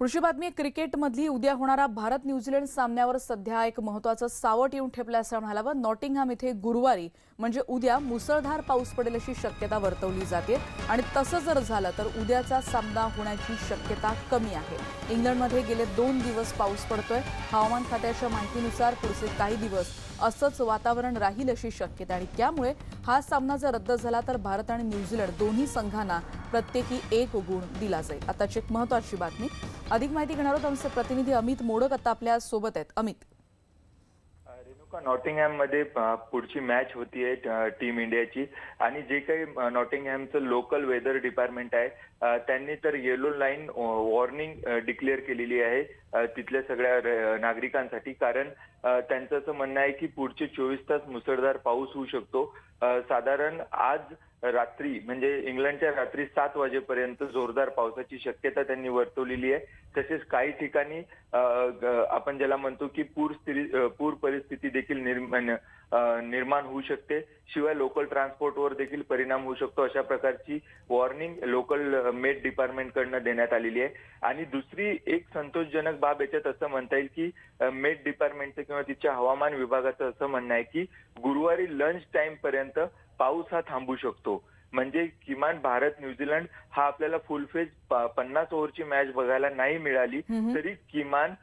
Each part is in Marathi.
कृषी बातमी क्रिकेटमधली उद्या होणारा भारत न्यूझीलंड सामन्यावर सध्या एक महत्वाचं सावट येऊन ठेपलं असं म्हणाला नॉटिंगहॅम इथे गुरुवारी म्हणजे उद्या मुसळधार पाऊस पडेल अशी शक्यता वर्तवली जाते. आणि तसं जर झालं तर उद्याचा सामना होण्याची शक्यता कमी आहे. इंग्लंडमध्ये गेले दोन दिवस पाऊस पडतोय. हवामान खात्याच्या माहितीनुसार पुढचे काही दिवस असंच वातावरण राहील अशी शक्यता आणि त्यामुळे हा सामना जर रद्द झाला तर भारत आणि न्यूझीलंड दोन्ही संघांना प्रत्येकी एक गुण दिला जाईल. आताची एक महत्वाची बातमी. अधिक माहिती घेणार आहोत आमचे प्रतिनिधी अमित मोडक. आता आपल्यासोबत आहेत. अमित. रेणुका नॉटिंगहॅममध्ये पुढची मॅच होतीये अ, टीम इंडियाची. आणि जे काही नॉटिंगहॅमचं लोकल वेदर डिपार्टमेंट आहे त्यांनी तर येलो लाईन वॉर्निंग डिक्लेअर केलेली आहे तिथल्या सगळ्या नागरिकांसाठी. कारण त्यांचं असं म्हणणं आहे की पुढचे चोवीस तास मुसळधार पाऊस होऊ शकतो. साधारण आज रात्री म्हणजे इंग्लंडच्या रात्री सात वाजेपर्यंत जोरदार पावसाची शक्यता त्यांनी वर्तवलेली आहे. तसेच काही ठिकाणी आपण ज्याला म्हणतो की पूर पूर परिस्थिती देखील निर्माण निर्माण होऊ शकते. शिवाय लोकल ट्रान्सपोर्टवर देखील परिणाम होऊ शकतो. अशा प्रकारची वॉर्निंग लोकल मेट डिपार्टमेंट कडनं देण्यात आलेली आहे. आणि दुसरी एक संतोषजनक बाब याच्यात असं म्हणता येईल की मेट डिपार्टमेंटचं किंवा तिच्या हवामान विभागाचं असं म्हणणं आहे की गुरुवारी लंच टाइम पर्यंत पाऊस हा थांबू शकतो. म्हणजे किमान भारत न्यूझीलंड हा आपल्याला फुल फेज पन्नास ओव्हरची मॅच बघायला नाही मिळाली. तरी किमान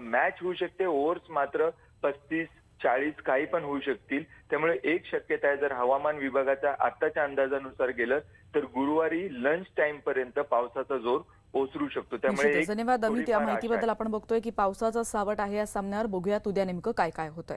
मॅच होऊ शकते. ओव्हर्स मात्र पस्तीस चाळीस काही पण होऊ शकतील. त्यामुळे एक शक्यता आहे जर हवामान विभागाच्या आताच्या अंदाजानुसार गेलं तर गुरुवारी लंच टाइम पर्यंत पावसाचा जोर ओसरू शकतो. त्यामुळे धन्यवाद अमित. या थोडीफार आशा माहितीबद्दल. आपण बघतोय की पावसाचा सावट आहे या सामन्यावर. बघूया उद्या नेमकं काय काय होतंय.